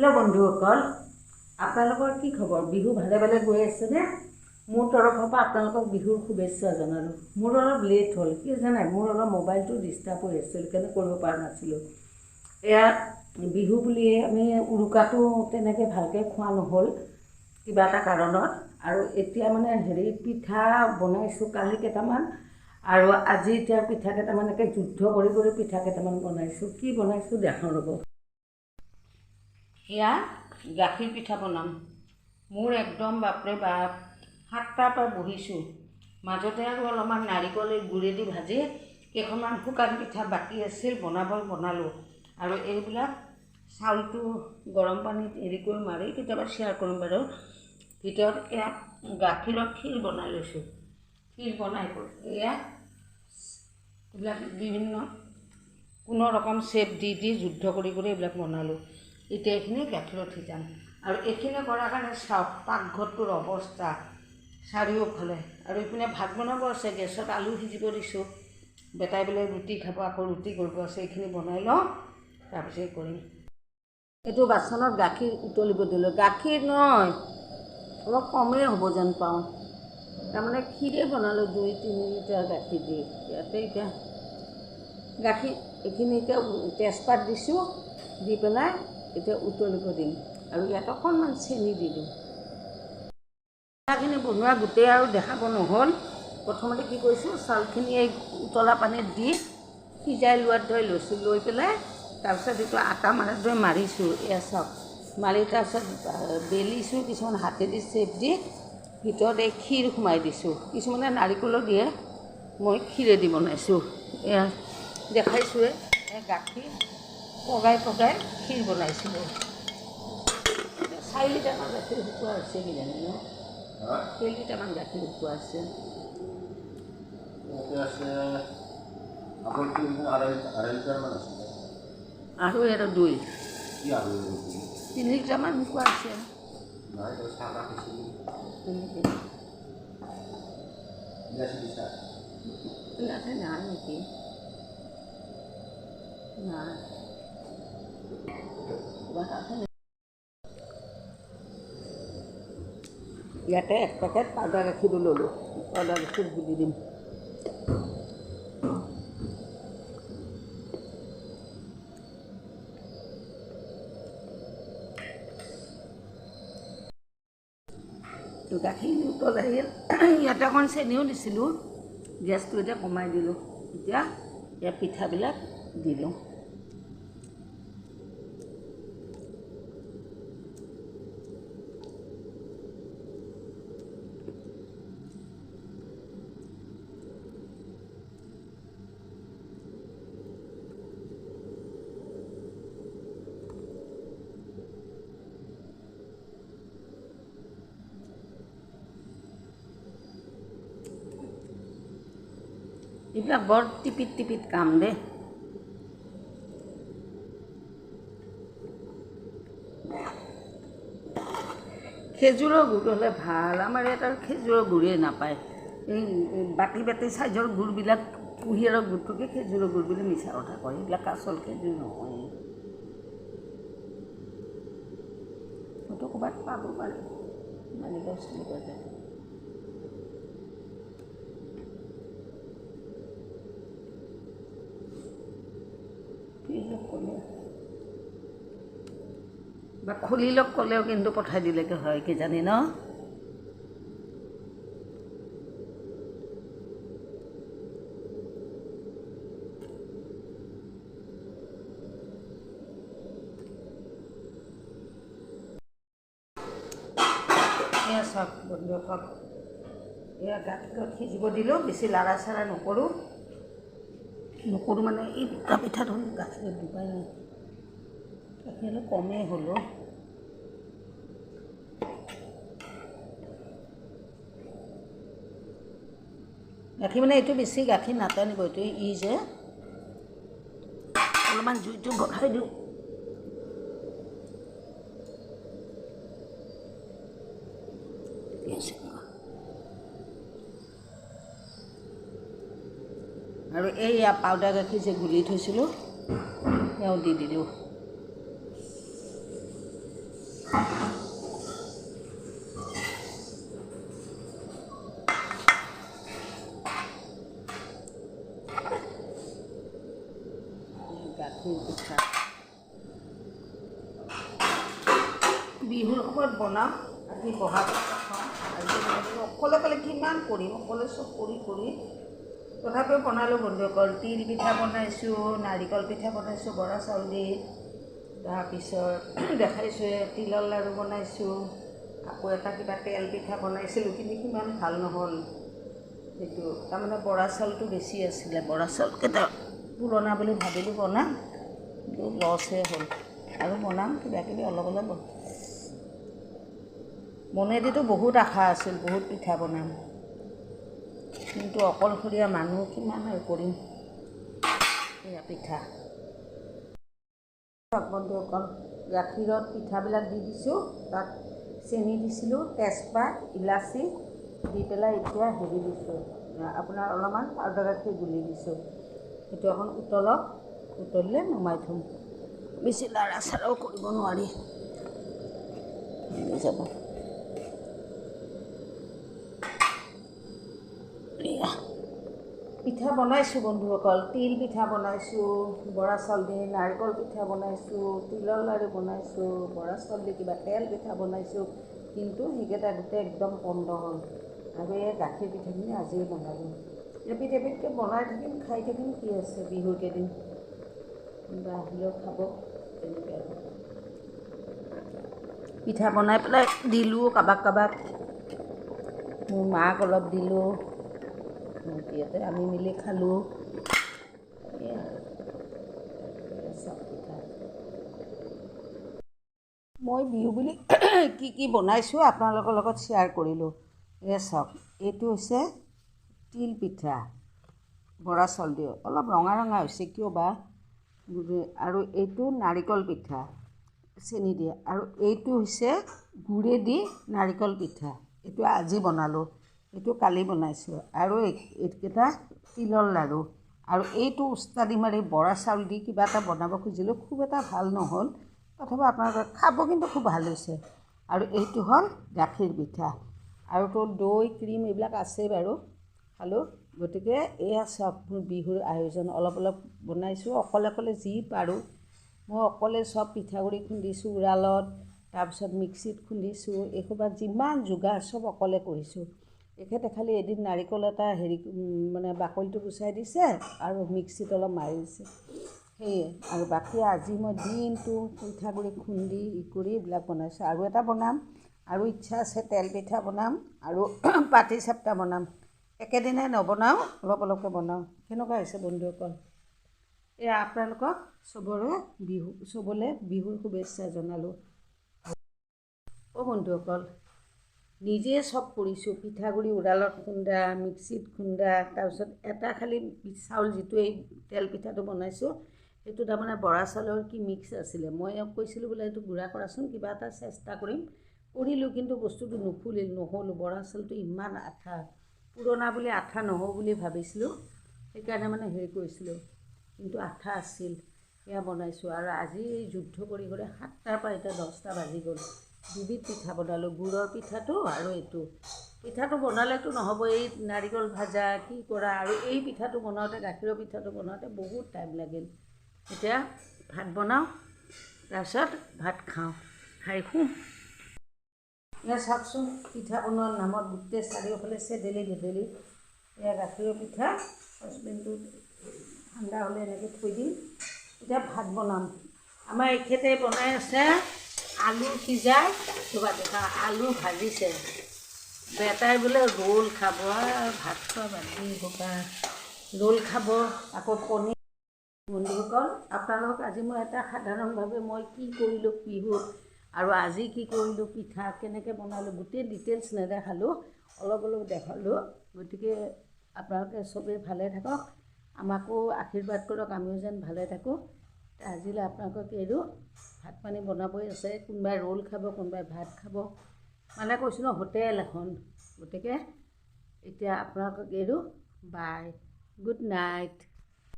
Hello বন্ধুসকল আপোনালোকৰ কি খবৰ? বিহু ভালে ভালে গৈ আছেনে মোৰ তৰফৰ পৰা আপোনালোকক বিহুৰ শুভেচ্ছা জনালোঁ। মোৰ অলপ লেট হ'ল কি জানে মোৰ অলপ মোবাইলটো ডিষ্টাৰ্ব হৈ আছিল সেইকাৰণে কৰিব পৰা নাছিলোঁ। এয়া বিহু বুলিয়ে আমি উৰুকাটো তেনেকৈ ভালকৈ খোৱা নহ'ল কিবা এটা কাৰণত। আৰু এতিয়া মানে হেৰি পিঠা বনাইছোঁ কালি কেইটামান। আৰু আজি এতিয়া পিঠা কেইটামান একে যুদ্ধ কৰি কৰি পিঠা কেইটামান বনাইছোঁ। কি বনাইছোঁ দেখাওঁ ৰ'ব। এয়া গাখীৰ পিঠা বনাম। মোৰ একদম বাপৰে বাপ সাতটাৰ পৰা বহিছোঁ। মাজতে আৰু অলপমান নাৰিকল এই গুড়েদি ভাজি কেইখনমান শুকান পিঠা বাকী আছিল বনাব বনালোঁ। আৰু এইবিলাক চাউলটো গৰম পানীত হেৰি কৰি মাৰি কেতিয়াবা শ্বেয়াৰ কৰিম বাৰু। ভিতৰত এয়া গাখীৰৰ ক্ষীৰ বনাই লৈছোঁ। ক্ষীৰ বনাই এয়া এইবিলাক বিভিন্ন কোনো ৰকম চেপ দি দি যুদ্ধ কৰি কৰি এইবিলাক বনালোঁ। এতিয়া এইখিনি গাখীৰত সিজাম আৰু এইখিনি কৰাৰ কাৰণে চাওক পাকঘৰটোৰ অৱস্থা চাৰিওফালে। আৰু ইপিনে ভাত বনাব আছে গেছত আলু সিজিব দিছোঁ। বেটাই বোলে ৰুটি খাব আকৌ ৰুটি কৰিব আছে এইখিনি বনাই লওঁ তাৰপিছত কৰিম। এইটো বাচনত গাখীৰ উতলিব দিলোঁ। গাখীৰ নহয় অলপ কমেই হ'ব যেন পাওঁ। তাৰমানে ক্ষীৰেই বনালোঁ দুই তিনি লিটাৰ গাখীৰ দি। ইয়াতে এতিয়া গাখীৰ এইখিনি এতিয়া তেজপাত দিছোঁ দি পেলাই এতিয়া উতলিব দিম। আৰু ইয়াত অকণমান চেনি দি দিম। পিঠাখিনি বনোৱা গোটেই আৰু দেখাব নহ'ল। প্ৰথমতে কি কৰিছোঁ, চাউলখিনি এই উতলা পানীত দি সিজাই লোৱাত ধৰি লৈছোঁ। লৈ পেলাই তাৰপিছত এইটো আটা মাৰাৰ দৰে মাৰিছোঁ। এয়া চাওক, মাৰি তাৰপিছত বেলিছোঁ কিছুমান হাতেদি চেপ দি ভিতৰত এই ক্ষীৰ সোমাই দিছোঁ। কিছুমানে নাৰিকলো দিয়ে, মই ক্ষীৰেদি বনাইছোঁ। এয়া দেখাইছোঁৱে গাখীৰ। পগাই পগাই ক্ষীৰ বনাইছিলোঁ। চাৰি লিটাৰমান গাখীৰ শুকোৱা হৈছে কিজানি ন? কেই লিটাৰমান গাখীৰ শুকোৱা আছে। ওকে আছে আগৰ কি আঢ়ৈ আঢ়ৈ লিটাৰমান আছে? আৰু আৰু দৈ কি আৰু তিনি লিটাৰমান শুকোৱা আছে। নাই তই চাহ তাহ খাইছিলি তেনেকৈ বিয়া চিলিছা ইয়াতে নাই নেকি নাই ক'ৰবাত আছে নেকি? ইয়াতে এক পেকেট পাউডাৰ গাখীৰো ল'লোঁ। পাউডাৰ গাখীৰ গুলি দিম। গাখীৰ উতলাই ইয়াতে অকণ চেনিও দিছিলোঁ। গেছটো এতিয়া কমাই দিলোঁ। এতিয়া ইয়াত পিঠাবিলাক দি এইবিলাক বৰ টিপিত টিপিত কাম দেই খেজুৰৰ গুড় হ'লে ভাল আমাৰ ইয়াত আৰু খেজুৰৰ গুড়েই নাপায় এই বাতি বাতি চাইজৰ গুড়বিলাক কুঁহিয়াৰৰ গুড়টোকে খেজুৰৰ গুড় বুলি মিছা কথা কয় সেইবিলাক আচল খেজুৰ নহয় হয়তো ক'ৰবাত পাব পাৰে মালিগাঁও চালিগাঁও বা খুলি লওক ক'লেও কিন্তু পঠাই দিলেকে হয় কিজানি ন? চাওক বন্ধুসকল এয়া গাখীৰত সিজিব দিলোঁ বেছি লাৰা চাৰা নকৰোঁ। নকৰোঁ মানে এই দুটা পিঠা দেখোন গাখীৰত ডুবাই নাই। গাখীৰ অলপ কমেই হ'লো গাখীৰ মানে এইটো বেছি গাখীৰ নাটানিব এইটো ই যে। অলপমান জুইটো বঢ়াই দিওঁ। আৰু এইয়া পাউডাৰ গাখীৰ যে গুলি থৈছিলোঁ, সেয়াও দি দিলোঁ। গাখীৰ পিঠা। বিহুৰ সময়ত বনাম, আজি বহাগ অকলে অকলে কিমান কৰিম? অকলে চব কৰি কৰি তথাপিও বনালোঁ বন্ধুসকল তিল পিঠা বনাইছোঁ নাৰিকল পিঠা বনাইছোঁ বৰা চাউল দি তাৰপিছত দেখাইছোঁ তিলৰ লাড়ু বনাইছোঁ আকৌ এটা কিবা তেল পিঠা বনাইছিলোঁ কিন্তু সিমান ভাল নহ'ল। সেইটো তাৰমানে বৰা চাউলটো বেছি আছিলে বৰা চাউলকেইটা পুৰণা বুলি ভাবিলোঁ বনাম কিন্তু লছহে হ'ল আৰু বনাম কিবা কিবি অলপ অলপ মনেদিতো বহুত আশা আছিল বহুত পিঠা বনাম। কিন্তু অকলশৰীয়া মানুহ কিমান আৰু কৰিম? এয়া পিঠা। বন্ধুসকল গাখীৰত পিঠাবিলাক দি দিছোঁ তাত চেনি দিছিলোঁ তেজপাত ইলাচি দি পেলাই এতিয়া হেৰি দিছোঁ আপোনাৰ অলপমান পাউদাৰ গাখীৰ গুলি দিছোঁ। সেইটো অকণ উতলক উতলিলে নমাই থ'ম। বেছি লাৰা চাৰাও কৰিব নোৱাৰি। যাব। পিঠা বনাইছোঁ বন্ধুসকল তিল পিঠা বনাইছোঁ বৰা চাউল দি নাৰিকল পিঠা বনাইছোঁ তিলৰ লাড়ু বনাইছোঁ বৰা চাউল দি কিবা তেল পিঠা বনাইছোঁ কিন্তু সেইকেইটা গোটেই একদম বন্ধ হ'ল। আৰু এই গাখীৰ পিঠাখিনি আজিয়ে বনালোঁ। এবিধ এবিধকৈ বনাই থাকিম খাই থাকিম কি আছে বিহুৰ কেইদিন। কোনোবা আহিলেও খাব তেনেকৈ আৰু। পিঠা বনাই পেলাই দিলোঁ কাৰোবাক কাৰোবাক মোৰ মাক অলপ দিলোঁ। ইয়াতে আমি মিলি খালোঁ। মই বিহু বুলি কি কি বনাইছোঁ আপোনালোকৰ লগত শ্বেয়াৰ কৰিলোঁ। এয়া চাওক এইটো হৈছে তিল পিঠা বৰা চাউল দি অলপ ৰঙা ৰঙা হৈছে কিয় বা? আৰু এইটো নাৰিকল পিঠা চেনি দিয়ে। আৰু এইটো হৈছে গুড়েদি নাৰিকল পিঠা। এইটো আজি বনালোঁ। এইটো কালি বনাইছোঁ আৰু এই- এইকেইটা তিলৰ লাড়ু। আৰু এইটো উস্তাদি মাৰি বৰা চাউল দি কিবা এটা বনাব খুজিলোঁ খুব এটা ভাল নহ'ল। তথাপি আপোনালোকে খাব কিন্তু খুব ভাল হৈছে। আৰু এইটো হ'ল গাখীৰ পিঠা। আৰু তো দৈ ক্ৰীম এইবিলাক আছেই বাৰু। খালোঁ। গতিকে এয়া চাওক মোৰ বিহুৰ আয়োজন। অলপ অলপ বনাইছোঁ অকলে অকলে যি পাৰোঁ। মই অকলে চব পিঠাগুড়ি খুন্দিছোঁ উৰালত তাৰপিছত মিক্সিত খুন্দিছোঁ এইসোপা যিমান যোগাৰ চব অকলে কৰিছোঁ। এখেতে খালি এদিন নাৰিকল এটা হেৰি মানে বাকলিটো গুচাই দিছে আৰু মিক্সিত অলপ মাৰি দিছে। সেয়ে আৰু বাকী আজি মই দিনটো পিঠাগুড়ি খুন্দি ই কৰি এইবিলাক বনাইছোঁ। আৰু এটা বনাম আৰু ইচ্ছা আছে তেল পিঠা বনাম আৰু পাটি চাপ্তা বনাম। একেদিনাই নবনাওঁ অলপ অলপকৈ বনাওঁ। কেনেকুৱা হৈছে বন্ধুসকল এয়া আপোনালোকক চবৰে বিহু চবলে বিহুৰ শুভেচ্ছা জনালোঁ। অ' বন্ধুসকল নিজে চব কৰিছোঁ পিঠাগুড়ি উৰালত খুন্দা মিক্সিত খুন্দা তাৰপিছত এটা খালি চাউল যিটো এই তেল পিঠাটো বনাইছোঁ সেইটো তাৰমানে বৰা চাউলৰ কি মিক্স আছিলে মই কৈছিলোঁ বোলে এইটো গুড়া কৰাচোন কিবা এটা চেষ্টা কৰিম। কৰিলোঁ কিন্তু বস্তুটো নুফুলিল নহ'ল বৰা চাউলটো ইমান আঠা পুৰণা বুলি আঠা নহওঁ বুলি ভাবিছিলোঁ সেইকাৰণে মানে হেৰি কৰিছিলোঁ কিন্তু আঠা আছিল সেয়া বনাইছোঁ। আৰু আজি যুদ্ধ কৰি কৰি সাতটাৰ পৰা এতিয়া দহটা বাজি গ'ল। দুবিধ পিঠা বনালোঁ গুড়ৰ পিঠাটো আৰু এইটো। পিঠাটো বনালেতো নহ'ব এই নাৰিকল ভাজা কি কৰা আৰু এই পিঠাটো বনাওঁতে গাখীৰৰ পিঠাটো বনাওঁতে বহুত টাইম লাগিল। এতিয়া ভাত বনাওঁ তাৰপিছত ভাত খাওঁ। খাই শুওঁ এয়া চাওকচোন পিঠা বনোৱাৰ নামত গোটেই চাৰিওফালে চেদেলি ভেদেলি এয়া গাখীৰৰ পিঠা চচপেনটো ঠাণ্ডা হ'লে এনেকৈ থৈ দিম। এতিয়া ভাত বনাম। আমাৰ এখেতে বনাই আছে আলু সিজাই কিবা দেখা আলু ভাজিছে। বেটাই বোলে ৰোল খাব ভাত খোৱা দি ক'বা ৰোল খাব আকৌ কণী। বন্ধুসকল আপোনালোকক আজি মই এটা সাধাৰণভাৱে মই কি কৰিলোঁ বিহুত আৰু আজি কি কৰিলোঁ পিঠা কেনেকৈ বনালোঁ গোটেই ডিটেইলছ নেদেখালোঁ অলপ অলপ দেখালোঁ। গতিকে আপোনালোকে চবেই ভালে থাকক আমাকো আশীৰ্বাদ কৰক আমিও যেন ভালে থাকোঁ। আজিলৈ আপোনালোকক এৰোঁ ভাত পানী বনাবই আছে কোনোবাই ৰোল খাব কোনোবাই ভাত খাব। মানে কৈছোঁ ন হোটেল এখন। গতিকে এতিয়া আপোনালোকক এৰোঁ বাই। Good night.